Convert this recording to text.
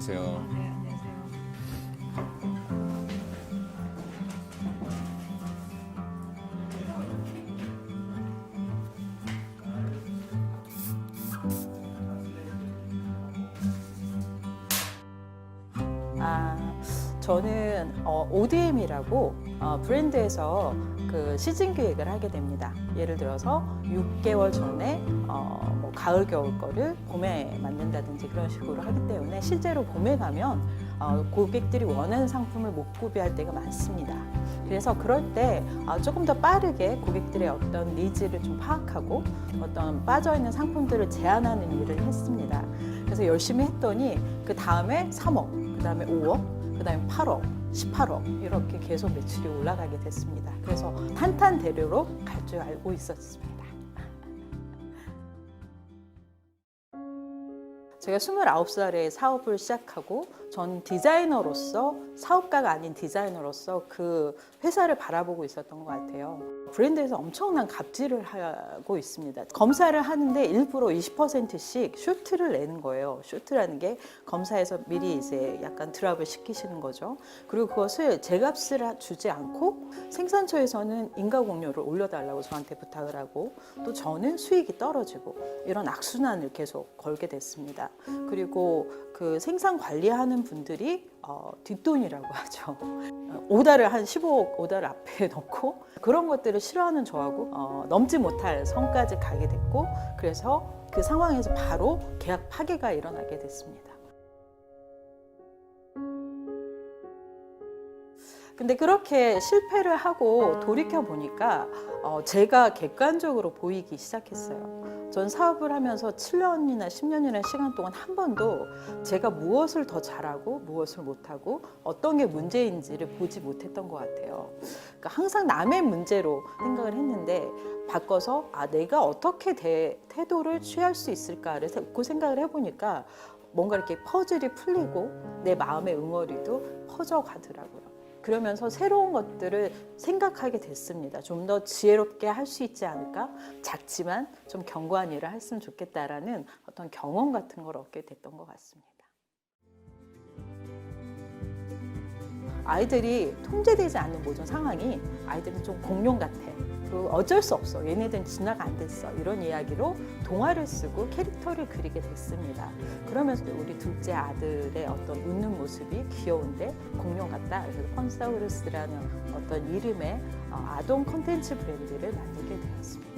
네, 안녕하세요. 아, 저는 어, ODM이라고 어, 브랜드에서 그 시즌 기획을 하게 됩니다. 예를 들어서 6개월 전에 어, 뭐 가을 겨울 거를 봄에 만든다든지 그런 식으로 하기 때문에 실제로 봄에 가면 어, 고객들이 원하는 상품을 못 구비할 때가 많습니다. 그래서 그럴 때 어, 조금 더 빠르게 고객들의 어떤 니즈를 좀 파악하고 어떤 빠져 있는 상품들을 제안하는 일을 했습니다. 그래서 열심히 했더니 그 다음에 3억, 그 다음에 5억, 그 다음에 8억, 18억 이렇게 계속 매출이 올라가게 됐습니다. 그래서 탄탄대로로 갈 줄 알고 있었습니다. 제가 29살에 사업을 시작하고 전 디자이너로서 사업가가 아닌 디자이너로서 그 회사를 바라보고 있었던 것 같아요. 브랜드에서 엄청난 갑질을 하고 있습니다. 검사를 하는데 일부러 20%씩 쇼트를 내는 거예요. 쇼트라는 게 검사에서 미리 이제 약간 드랍을 시키시는 거죠. 그리고 그것을 제값을 주지 않고 생산처에서는 인가공료를 올려달라고 저한테 부탁을 하고 또 저는 수익이 떨어지고 이런 악순환을 계속 걸게 됐습니다. 그리고 그 생산 관리하는 분들이 어, 뒷돈이라고 하죠. 어, 오다를 한 15억 오다를 앞에 놓고 그런 것들을 싫어하는 저하고 어, 넘지 못할 선까지 가게 됐고 그래서 그 상황에서 바로 계약 파기가 일어나게 됐습니다. 근데 그렇게 실패를 하고 돌이켜 보니까 어, 제가 객관적으로 보이기 시작했어요. 전 사업을 하면서 7년이나 10년이나 시간 동안 한 번도 제가 무엇을 더 잘하고 무엇을 못하고 어떤 게 문제인지를 보지 못했던 것 같아요. 그러니까 항상 남의 문제로 생각을 했는데 바꿔서 아 내가 어떻게 대, 태도를 취할 수 있을까를 세- 그 생각을 해보니까 뭔가 이렇게 퍼즐이 풀리고 내 마음의 응어리도 퍼져 가더라고요. 그러면서 새로운 것들을 생각하게 됐습니다. 좀 더 지혜롭게 할 수 있지 않을까? 작지만 좀 견고한 일을 했으면 좋겠다라는 어떤 경험 같은 걸 얻게 됐던 것 같습니다. 아이들이 통제되지 않는 모든 상황이 아이들은 좀 공룡 같아. 그 어쩔 수 없어. 얘네들은 진화가 안 됐어. 이런 이야기로 동화를 쓰고 캐릭터를 그리게 됐습니다. 그러면서 우리 둘째 아들의 어떤 웃는 모습이 귀여운데 공룡 같다. 그래서 펀사우루스라는 어떤 이름의 어, 아동 콘텐츠 브랜드를 만들게 되었습니다.